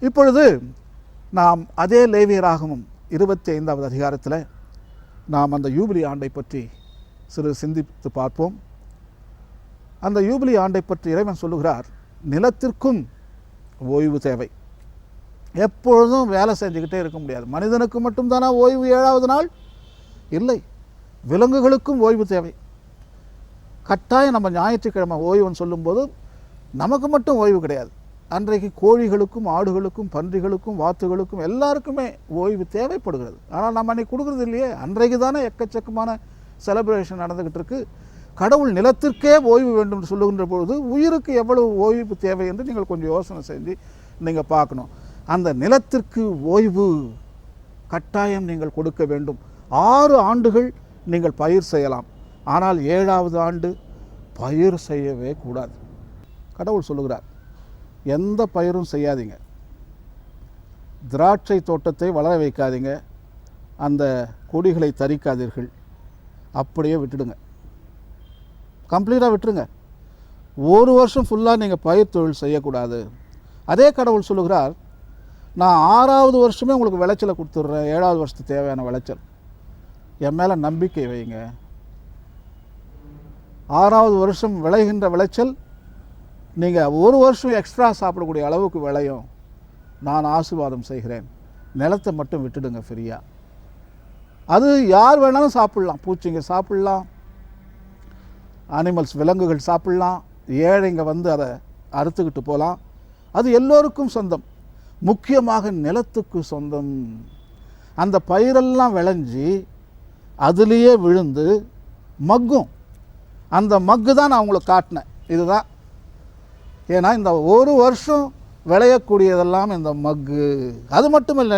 இப்பொழுது நாம் அதே லேவியராகவும் இருபத்தி ஐந்தாவது அதிகாரத்தில் நாம் அந்த யூபிலி ஆண்டை பற்றி சிறு சிந்தித்து பார்ப்போம். அந்த யூபிலி ஆண்டை பற்றி இறைவன் சொல்லுகிறார் நிலத்திற்கும் ஓய்வு தேவை. எப்பொழுதும் வேலை செஞ்சுக்கிட்டே இருக்க முடியாது. மனிதனுக்கு மட்டும்தானா ஓய்வு ஏழாவது நாள்? இல்லை. விலங்குகளுக்கும் ஓய்வு தேவை. கட்டாயம் நம்ம ஞாயிற்றுக்கிழமை ஓய்வுன்னு சொல்லும்போது நமக்கு மட்டும் ஓய்வு கிடையாது. அன்றைக்கு கோழிகளுக்கும் ஆடுகளுக்கும் பன்றிகளுக்கும் வாத்துகளுக்கும் எல்லாருக்குமே ஓய்வு தேவைப்படுகிறது. ஆனால் நம்ம அன்றைக்கி கொடுக்குறது இல்லையே? அன்றைக்கு தானே எக்கச்சக்கமான செலப்ரேஷன் நடந்துக்கிட்டு இருக்கு. கடவுள் நிலத்திற்கே ஓய்வு வேண்டும் என்று சொல்லுகின்ற பொழுது உயிருக்கு எவ்வளவு ஓய்வு தேவை என்று நீங்கள் கொஞ்சம் யோசனை செஞ்சு நீங்கள் பார்க்கணும். அந்த நிலத்திற்கு ஓய்வு கட்டாயம் நீங்கள் கொடுக்க வேண்டும். ஆறு ஆண்டுகள் நீங்கள் பயிர் செய்யலாம். ஆனால் ஏழாவது ஆண்டு பயிர் செய்யவே கூடாது. கடவுள் சொல்லுகிறார் எந்த பயிரும் செய்யாதீங்க. திராட்சை தோட்டத்தை வளர வைக்காதீங்க. அந்த கொடிகளை தரிக்காதீர்கள். அப்படியே விட்டுடுங்க. கம்ப்ளீட்டாக விட்டுருங்க. ஒரு வருஷம் ஃபுல்லாக நீங்கள் பயிர் தொழில் செய்யக்கூடாது. அதே கடவுள் சொல்லுகிறார் நான் ஆறாவது வருஷமே உங்களுக்கு விளைச்சலை கொடுத்துட்றேன். ஏழாவது வருஷத்துக்கு தேவையான விளைச்சல். என் மேலே நம்பிக்கை வைங்க. ஆறாவது வருஷம் விளைகின்ற விளைச்சல் நீங்கள் ஒரு வருஷம் எக்ஸ்ட்ரா சாப்பிடக்கூடிய அளவுக்கு விளையும். நான் ஆசீர்வாதம் செய்கிறேன். நிலத்தை மட்டும் விட்டுடுங்க ஃப்ரீயாக அது யார் வேணாலும் சாப்பிட்லாம். பூச்சிங்க சாப்பிட்லாம். அனிமல்ஸ் விலங்குகள் சாப்பிட்லாம். ஏழைங்க வந்து அதை அறுத்துக்கிட்டு போகலாம் அது எல்லோருக்கும் சொந்தம். முக்கியமாக நிலத்துக்கு சொந்தம். அந்த பயிரெல்லாம் விளைஞ்சி அதுலேயே விழுந்து மக்கும். அந்த மக்கு தான் நான் உங்களுக்கு காட்டினேன். இதுதான் ஏன்னா இந்த ஒரு வருஷம் விளையக்கூடியதெல்லாம் இந்த மக்கு. அது மட்டும் இல்லை